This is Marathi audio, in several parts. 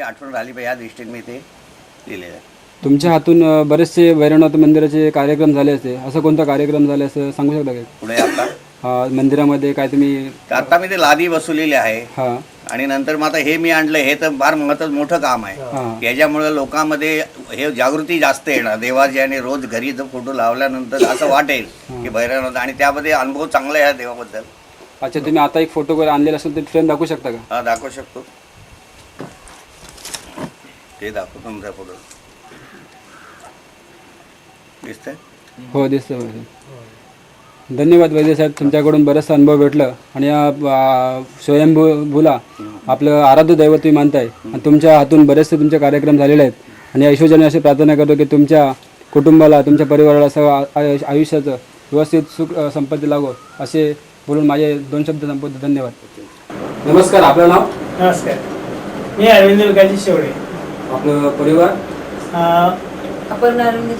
त्यांची आठवण राहिली पाहिजे या दृष्टीने मी ते लिहिलेलं आहे. तुमच्या हातून अ, बरेचसे वैरवनाथ मंदिराचे कार्यक्रम झाले असते. असं कोणता कार्यक्रम झाले असं सांगू शकता का? पुढे आता? हा मंदिरामध्ये काय तुम्ही तर आता मी ते लादी बसवलेली आहे. हा. आणि नंतर मग आता हे मी आणलं हे तर फार महत्वाचं मोठं काम आहे. याच्यामुळे लोकांमध्ये हे जागृती जास्त येणार. देवाची आणि रोज घरी जर फोटो लावल्यानंतर असं वाटेल की भैरवनाथ आणि त्यामध्ये अनुभव चांगला आहे या देवाबद्दल. अच्छा तुम्ही आता एक फोटो वगैरे आणलेला असेल तर फ्रेम दाखवू शकता का? हा दाखवू शकतो. ते दाखवतो तुमचा फोटो दिसतंय? हो दिसतं धन्यवाद वैद्य साहेब तुमच्याकडून बराचसा अनुभव भेटलं. आणि या आ, स्वयंभू भूला आपलं आराध्य दैवत तुम्ही मानताय. आणि तुमच्या हातून बरेचसे तुमचे कार्यक्रम झालेले आहेत. आणि ईश्वरजने अशी प्रार्थना करतो की तुमच्या कुटुंबाला तुमच्या परिवाराला सगळं आयु- आयुष्याचं व्यवस्थित सुख अ, संपत्ती लागो असे बोलून माझे दोन शब्द संपवतो. धन्यवाद. नमस्कार आपलं नाव? नमस्कार. मी अरविंद शेवडे. आपलं परिवार? अं, अपर्णा अरविंद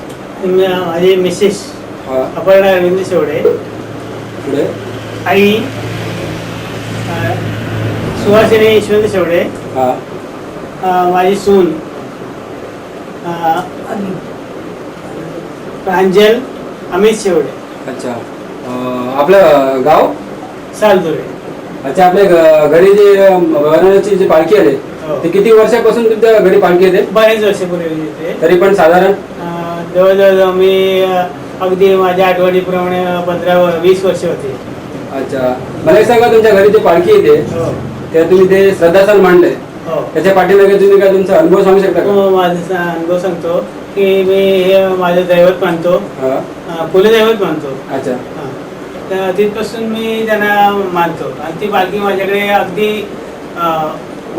मी- माझी मिसेस. हा, अपर्णा अरविंद शेवडे. पुढे? आई अं, सुहासिनी यशवंत शेवडे. हा. अं, माझी सून. अं, प्रांजल अमित शेवडे. अच्छा. अ, आपलं गाव? सालदुरे अच्छा आपल्या घ- घरी जे भवानीची जी पालखी आली. ते किती वर्षापासून तुमच्या घरी पालखी येते? बरेच वर्षापूर्वी येते. तरी पण साधारण? जवळजवळ मी अगदी माझ्या आठवणीप्रमाणे पंधरा वीस वर्ष होते. अच्छा. मला एक सांगा तुमच्या घरी जे पालखी येते हो. त्या तुम्ही ते श्रद्धास्थान मांडले. हो. त्याच्या पाठीमागे तुम्ही काय तुमचा अनुभव सांगू शकता का? हो, माझा अनुभव सांगतो की मी हे माझं दैवत मानतो. कुलदैवत मानतो. अच्छा. तर तिथपासून मी त्यांना मानतो. आणि ती पालखी माझ्याकडे अगदी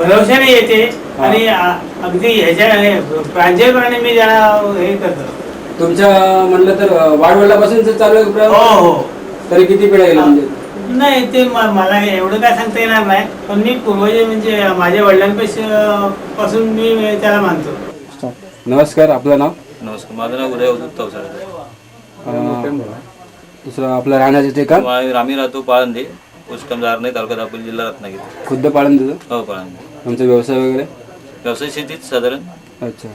भरवशाने येते. आणि अगदी ह्याच्या हे प्रांजळपणाने मी त्यांना हे करतो. तुमच्या म्हणलं तर वाढवडल्यापासून चालू आहे हो? हो. तरी किती पिढ्या गेल्या म्हणजे? नाही ते म- मला एवढं काय सांगता येणार नाही. पण मी पूर्वज म्हणजे माझ्या वडिलांपेक्षा पासून मी त्याला मानतो. नमस्कार आपलं नाव? नमस्कार माझं नाव उदय अवधूत तवसाळे अं, दुसरं आपलं राहण्याचे ठिकाण? मा- आम्ही राहतो पाळंदे उस्कम जारणे तालुका दापोली जिल्हा रत्नागिरी. खुद्द तुझं हो पाळंदे. तुमचा व्यवसाय वगैरे? व्यवसाय शेतीत साधारण. अच्छा.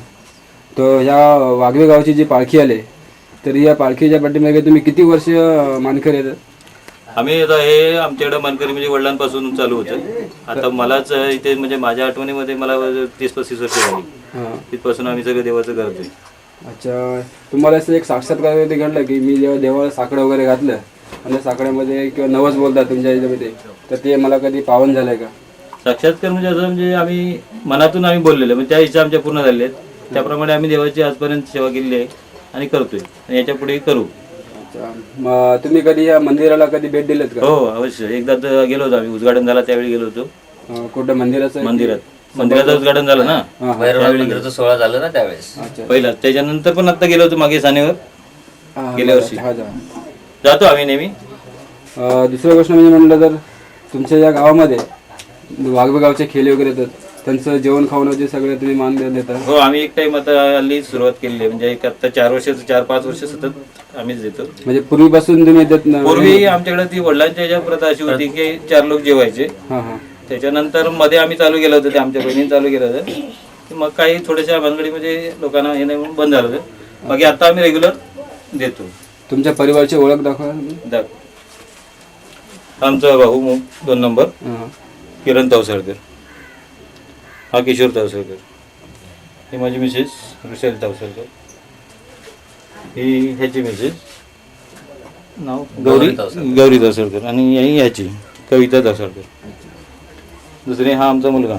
तर ह्या वाघवे गावची जी पालखी आली तर या पालखीच्या पाठीमागे तुम्ही किती वर्ष मानकर येतात आम्ही आता हे आमच्याकडे मानकरी म्हणजे वडिलांपासून चालू होतं. आता मलाच इथे म्हणजे माझ्या आठवणीमध्ये मला तीस पस्तीस वर्ष झाली. हां. तिथपासून आम्ही सगळं देवाचं करतोय अच्छा. तुम्हाला असं एक साक्षात्कार वगैरे घडलं की मी जेव्हा देवाला साकडं वगैरे घातलं आणि त्या साकड्यामध्ये किंवा नवस बोलतात तुमच्या याच्यामध्ये तर ते मला कधी पावन झालंय का? साक्षात्कार म्हणजे असं म्हणजे आम्ही मनातून आम्ही बोललेलो म्हणजे त्या इच्छा आमच्या पूर्ण झाल्या आहेत. त्याप्रमाणे आम्ही देवाची आजपर्यंत सेवा केलेली आहे आणि करतोय. आणि याच्यापुढे करू. अच्छा. मग तुम्ही कधी या मंदिराला कधी भेट दिलेत का? हो अवश्य. एकदा तर गेलो होतो आम्ही. उद्घाटन झाला त्यावेळी गेलो होतो. अं, कुठं मंदिराचं? मंदिरात. मंदिराचं उद्घाटन झालं ना? भैरवनाथ मंदिराचा सोहळा झाला ना त्यावेळेस? अच्छा. पहिला. त्याच्यानंतर पण आता गेलो होतो मागे सानेवर. हां, हां, गेल्या वर्षी. हा, जा. जातो आम्ही नेहमी. अं, दुसरी गोष्ट म्हणजे म्हणलं तर तुमच्या या गावामध्ये वाघवे गावचे खेळे वगैरे येतात त्यांचं जेवण खावणं जे सगळे तुम्ही मान देता. हो आम्ही एक टाइम आता हल्ली सुरुवात केलेली आहे. म्हणजे एक आता चार वर्ष चार पाच वर्ष सतत आम्हीच देतो. म्हणजे पूर्वीपासून तुम्ही देत ना पूर्वी आमच्याकडे ती वडिलांच्या ह्याच्या प्रथा अशी होती की चार लोक जेवायचे. हां हां. त्याच्यानंतरमध्ये आम्ही चालू केलं होतं ते आमच्या बहिणीने चालू केलं होतं. ते मग काही थोड्याशा भानगडीमध्ये लोकांना हे नाही म्हणून बंद झालं होतं. बाकी आता आम्ही रेग्युलर देतो. तुमच्या परिवारची ओळख दाखवा. दाख आमचा भाऊ दोन नंबर हां. किरण तवसळकर हा किशोर तवसळकर ही माझी मिसेस ऋषाली तवसळकर ही ह्याची मिसेस. नाव? गौरी गौरी तवसळकर आणि ही ह्याची कविता तवसळकर दुसरी हा आमचा मुलगा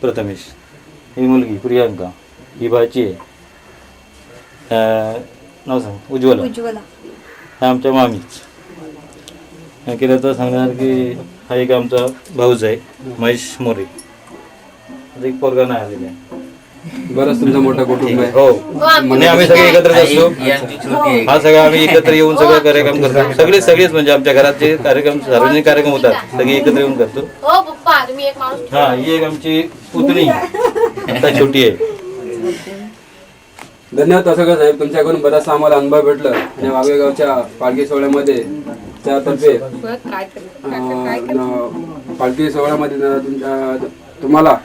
प्रथमेश. ही मुलगी प्रियांका. ही भाची आहे. नाव सांग. उज्ज्वला. उज्ज्वला. हा आमच्या मामीच. केलं तर सांगणार की हा एक आमचा भाऊच आहे महेश मोरे. आता एक पोरगा नाही आलेला आहे. बरंच तुमचं मोठं कुटुंब आहे. हो. म्हणजे आम्ही सगळे एकत्रच असतो ही. हा सगळं आम्ही एकत्र येऊन सगळं कार्यक्रम करतो. सगळे सगळेच म्हणजे आमच्या घरात जे कार्यक्रम सार्वजनिक कार्यक्रम होतात सगळे एकत्र येऊन करतो. हो पप्पा तुम्ही एक माणूस हा ही एक आमची पुतणी. आता छोटी आहे. धन्यवाद तसं साहेब. तुमच्याकडून बराचसा आम्हाला अनुभव भेटला. आणि वाघवे गावच्या पालखी सोहळ्यामध्ये त्यातर्फे पालखी सोहळ्यामध्ये तुमच्या तुम्हाला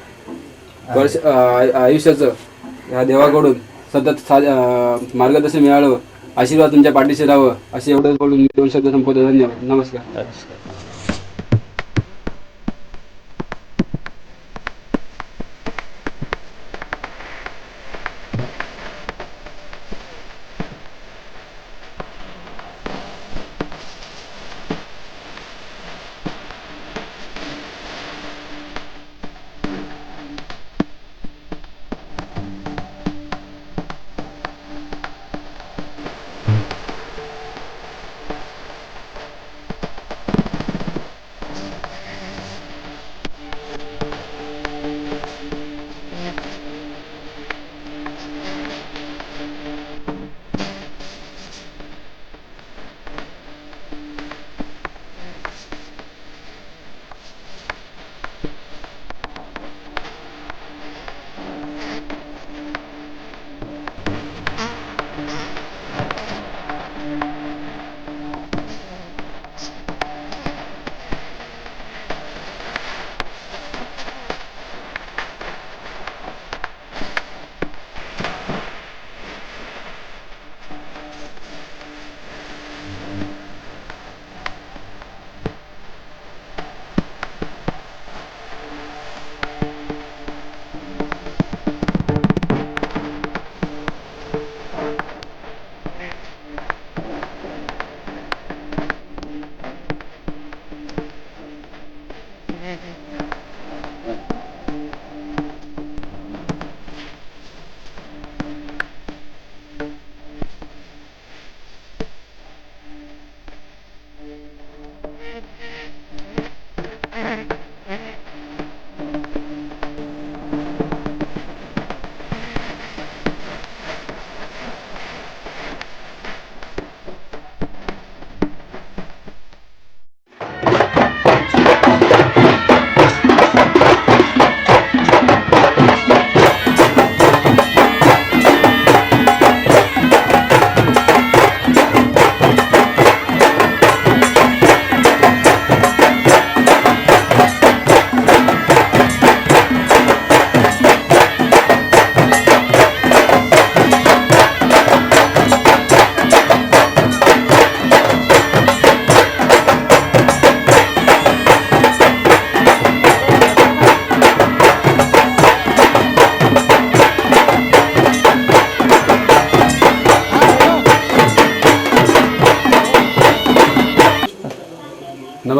वर्ष आयुष्याचं ह्या देवाकडून सतत मार्गदर्शन मिळावं आशीर्वाद तुमच्या पाठीशी राहावं असे एवढं बोलून मी दोन शब्द संपवतो. धन्यवाद. नमस्कार.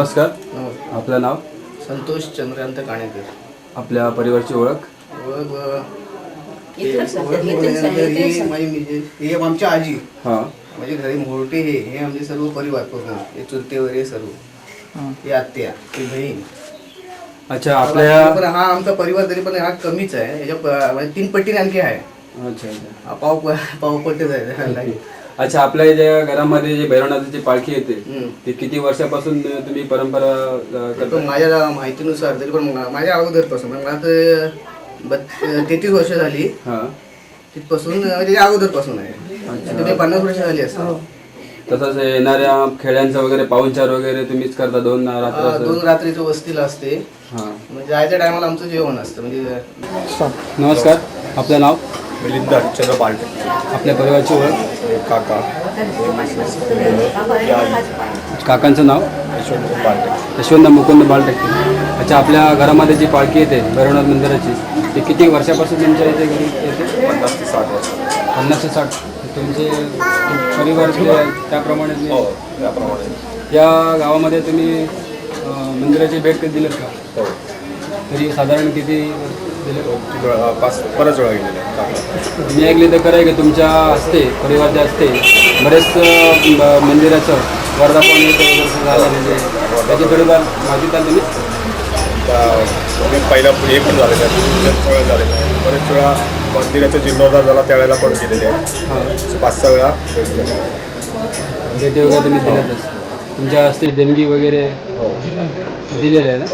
नमस्कार. आपलं नाव? संतोष चंद्रकांत काणेकर. आपल्या परिवारची ओळख? ओळख अ, हे ओळख म्हणल्यानंतर ही माझी म्हणजे ही आमच्या आजी. हां. माझे घरी मोठे हे हे आमचे सर्व परिवार पूर्ण. हे चुलते वगैरे सर्व. ही. आत्या ही बहीण. अच्छा आपल्या पण हा आमचा परिवार तरी पण हा कमीच आहे. याच्या प- म्हणजे तीन पट्टीने आणखी आहे. अच्छा अच्छा. हा पाव पाव पट्टीच आहे अच्छा आपल्या ज्या घरामध्ये जे भैरवनाथाची पालखी येते हम्म. ती किती वर्षापासून तुम्ही परंपरा अं, करता? माझ्या माहितीनुसार तरी पण माझ्या अगोदरपासून म्हणजे मला तर तेहतीस वर्ष झाली. हां. तिथपासून म्हणजे त्याच्या अगोदरपासून आहे. तुम्ही पन्नास वर्ष झाली असं तसंच येणाऱ्या खेड्यांचं वगैरे पाहुणचार वगैरे तुम्हीच करता दोन हा, रात्र दोन रात्रीचं वस्तीला असते. हां. म्हणजे जायच्या टायमाला आमचं जेवण असतं. म्हणजे नमस्कार आपलं नाव? मिलिंद हरिश्चंद्र पालटे. आपल्या परिवारची ओळख? काका. काकांचं नाव? यशवंत पालटे. यशवंत मुकुंद बालटक्के अच्छा आपल्या घरामध्ये जी पालखी येते भैरवनाथ मंदिराची ती किती वर्षापासून तुमच्या इथे येते? पन्नास ते साठ वर्ष. पन्नास ते साठ. तुमचे परिवार त्याप्रमाणे हो त्याप्रमाणे. या गावामध्ये तुम्ही मंदिराची भेट दिलं का? हो. तरी साधारण किती पाच बऱ्याच वेळा गेलेले मी ऐकले तर खरं आहे की तुमच्या हस्ते परिवारच्या हस्ते बरेच मंदिराचं वर्धापन झालेलं त्याची थोडीफार माहिती द्याल तुम्ही? म्हणजे पहिल्या हे पण झालेलं आहे. वेळा झालेलं आहे. बरेच वेळा मंदिराचा जीर्णोद्धार झाला त्यावेळेला पण गेलेले आहे. हां. पाच सहा वेळा भेट दिलेली. भेटी वगैरे तुम्ही दिल्यातच तुमच्या हस्ते देणगी वगैरे दिलेल्या आहे ना?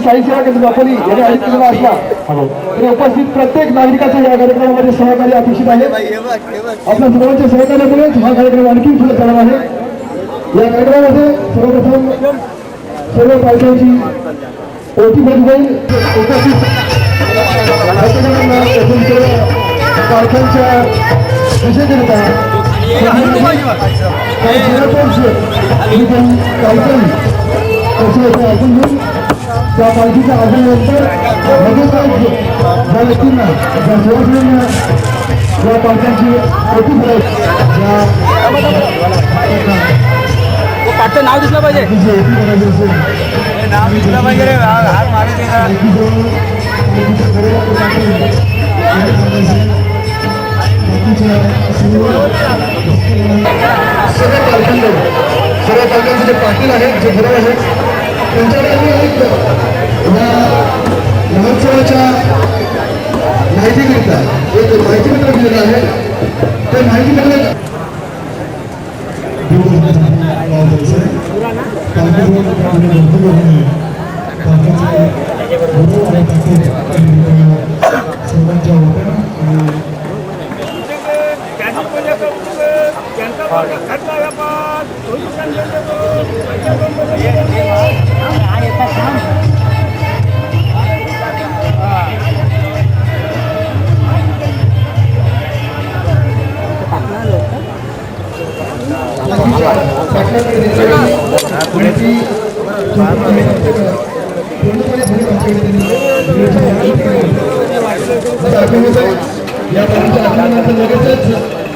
साई सेवा केंद्र दापोली यांनी आयोजित केलेला असला तरी उपस्थित प्रत्येक नागरिकाचं या कार्यक्रमामध्ये सहकार्य अपेक्षित आहे आपल्या सर्वांच्या सहकार्यामुळेच हा कार्यक्रम आणखी पुढे चालणार आहे. या कार्यक्रमामध्ये सर्वप्रथम सर्व पालकांची ओटी भेट होईल. उपस्थित कार्यक्रमांना प्रथम सर्व पालकांच्या विषयकरिता काही जिल्हापरिषद आणि काही घेऊन त्या पालखीच्या आगमनानंतर लगेचच ज्या व्यक्तींना ज्या सेवासनांना या पालकांची ओळखी पाठचं नाव दिसलं पाहिजे नाव दिसलं पाहिजे. रे हात मारायचे का सर्व पालकांना सर्व पालकांचे जे पाटील आहेत जे घरं आहेत त्यांच्याकडे आम्ही या महोत्सवाच्या माहितीकरिता एक माहिती दिलेलं आहे ते माहिती सर्वांच्या या पाण्याच्या लगेचच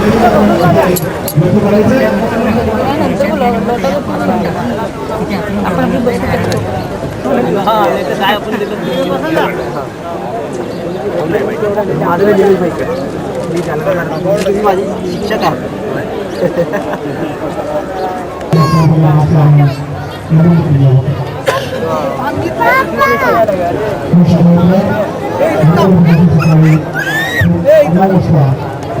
इथे आपण सर्वांनीच या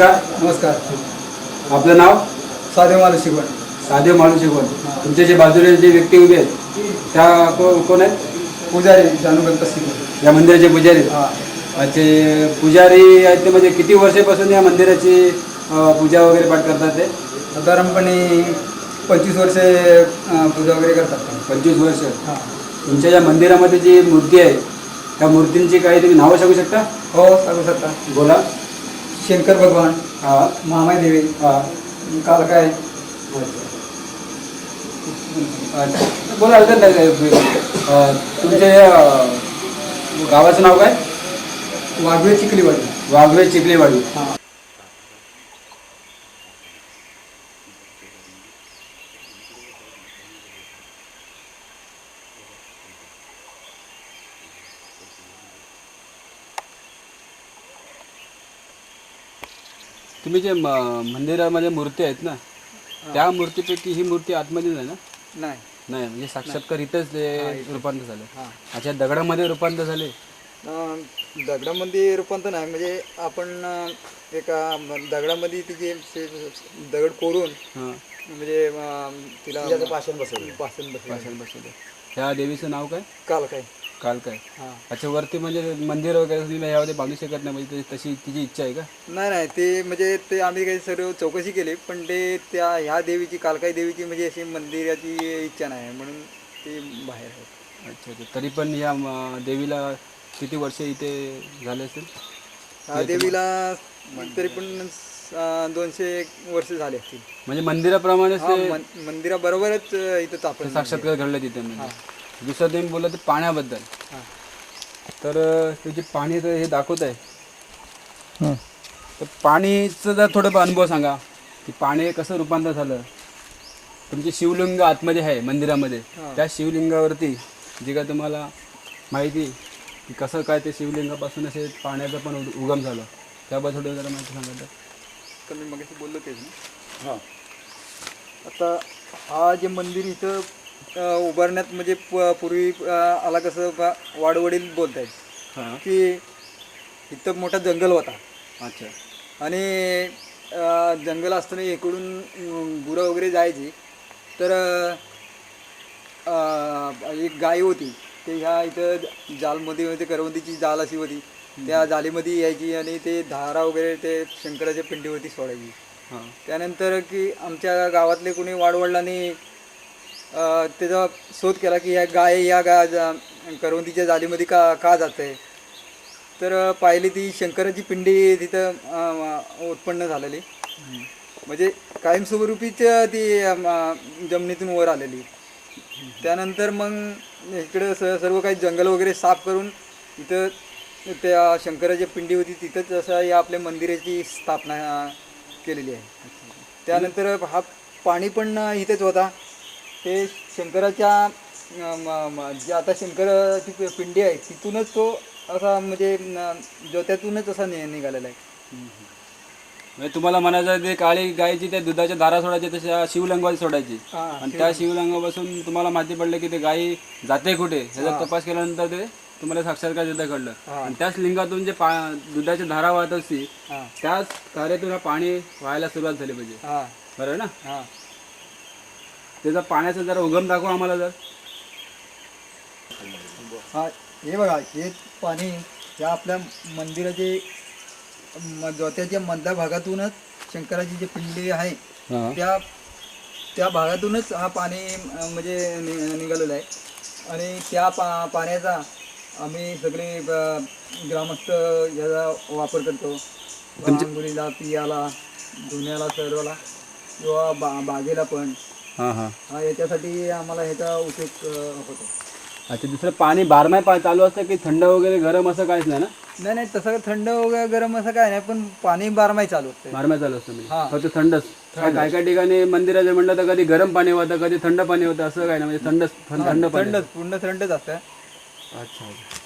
नमस्कार. नमस्कार. आपलं नाव? साधे मला शिकवण साधे माणूस शिकवण तुमच्या जे बाजूला जे व्यक्ती उभे आहेत त्या को कोण आहेत? पुजारी जानुगंत शिकवण या मंदिराचे पुजारी? हां. अच्छा पुजारी आहेत ते म्हणजे किती वर्षापासून या मंदिराची अं, पूजा वगैरे पाठ करतात ते? साधारणपणे पंचवीस वर्षे अं, पूजा वगैरे करतात पंचवीस वर्ष. हां. तुमच्या या मंदिरामध्ये जी मूर्ती आहे त्या मूर्तींची काही तुम्ही नावं सांगू शकता? हो सांगू शकता. बोला. शंकर भगवान हा महामाय देवी हा काल काय? अच्छा बोला हरकत नाही तुमच्या या गावाचं नाव काय? वाघवे चिखलीवाडी. वाघवे चिखलीवाडी. तुम्ही जे म- मंदिरामध्ये मूर्ती आहेत ना त्या मूर्तीपैकी ही मूर्ती आतमध्ये नाही ना? नाही. नाही म्हणजे साक्षात्कार इथंच ते रूपांतर झालं. अच्छा दगडामध्ये रूपांतर झाले? अं, दगडामध्ये रूपांतर नाही म्हणजे आपण अं, एका म- दगडामध्ये तिचे से- दगड कोरून हां. म्हणजे अं, तिला पाषाण बसवलं. पाषाण बसवलं. पाषाण बसवलं. ह्या देवीचं नाव काय? काल काय काल काय? हां. अच्छा वरती म्हणजे मंदिर वगैरे तुम्ही यामध्ये बांधू शकत नाही म्हणजे ते- तशी तिची इच्छा आहे का? नाही नाही ते म्हणजे ते आम्ही काही सर्व चौकशी केली पण ते त्या ह्या देवीची कालकाई देवीची म्हणजे अशी मंदिराची इच्छा नाही म्हणून ते बाहेर आहे. अच्छा अच्छा. तरी पण या म- देवीला किती वर्ष इथे झाले असेल? ह्या देवीला तरी पण अं, दोनशे वर्ष झाले असतील. म्हणजे मंदिराप्रमाणे हा, मन- मंदिराबरोबरच अं, इथं साक्षात्कार घडले तिथे म्हणजे. दुसरं तुम्ही बोलला ते पाण्याबद्दल. हां. तर ते जे पाणी तर हे दाखवत आहे. तर पाणीचं जर थोडं अनुभव सांगा की पाणी कसं रूपांतर झालं? तुमचे शिवलिंग आतमध्ये आहे मंदिरामध्ये. त्या शिवलिंगावरती जे काय तुम्हाला माहिती की कसं काय ते शिवलिंगापासून असे पाण्याचा पण उगम झालं. त्याबद्दल थोडं जरा माहिती सांगा तर. मी मगाशी बोललो तेच ना. आता हा जे मंदिर इथं अ, उभारण्यात म्हणजे प- पूर्वी अ, आला कसं बा- वाडवडील बोलत आहेत हां. की इथं मोठा जंगल होता. अच्छा. आणि अ, जंगल असताना इकडून गुरं वगैरे जायची. तर अ, अ, एक गाय होती. ते ह्या इथं जालमध्ये होते करवंदीची जाल अशी होती. त्या जालीमध्ये यायची आणि ते धारा वगैरे ते शंकराच्या पिंडीवरती सोडायची. हां. त्यानंतर की आमच्या गावातले कोणी वाडवडिलांनी अ, त्याचा शोध केला की ह्या गाय या गा जा- करवंदीच्या जालीमध्ये का का जात आहे तर पाहिली ती शंकराची पिंडी तिथं उत्पन्न झालेली. म्हणजे कायमस्वरूपीच ती जमिनीतून वर आलेली. त्यानंतर मग इकडं स सर्व काही जंगल वगैरे साफ करून इथं त्या शंकराची पिंडी होती तिथंच असं या आपल्या मंदिराची स्थापना केलेली आहे. त्यानंतर हा पाणी पण इथेच होता. ते शंकराच्या जे आता शंकराची पिंडी आहे तिथूनच तो असा म्हणजे ज्योत्यातूनच असा नि निघालेला आहे. म्हणजे तुम्हाला म्हणायचं ते काळी गायची त्या दुधाच्या धारा सोडायची तशा शिवलिंगावर सोडायची. आणि त्या शिवलिंगापासून तुम्हाला माहिती पडलं की ते गायी जाते कुठे? ह्याचा तपास केल्यानंतर ते तुम्हाला साक्षात्कार तिथं घडलं. हा. आणि त्याच लिंगातून जे पा दुधाची धारा वाहत असती त्याच धारेतून पाणी व्हायला सुरुवात झाली पाहिजे. बरोबर ना? त्याचा पाण्याचा जरा उगम दाखवा आम्हाला जर. हा हे बघा हे पाणी या आपल्या मंदिराचे ज्योत्याच्या मधल्या भागातूनच शंकराची जी पिंडी आहे त्या त्या भागातूनच हा पाणी म्हणजे निघालेलं आहे. आणि त्या पा पाण्याचा आम्ही सगळे ग्रामस्थ याचा वापर करतो. आंघोळीला पियाला धुण्याला सर्वला किंवा बा बागेला पण. हां हां. हा याच्यासाठी आम्हाला ह्याचा उपयोग अं, होतो. अच्छा दुसरं पाणी बारमाही पा चालू असतं की थंड वगैरे गरम असं काहीच नाही ना? नाही नाही तसं थंड वगैरे गरम असं काय नाही पण पाणी बारमाही चालू असते. बारमाही चालू असतं म्हणजे? हां. फक्त थंडच. काय काय ठिकाणी मंदिराचे म्हणलं तर कधी गरम पाणी होतं कधी थंड पाणी होतं असं काय ना म्हणजे थंड थंड पाणी. थंडच पूर्ण थंडच असतं. अच्छा अच्छा.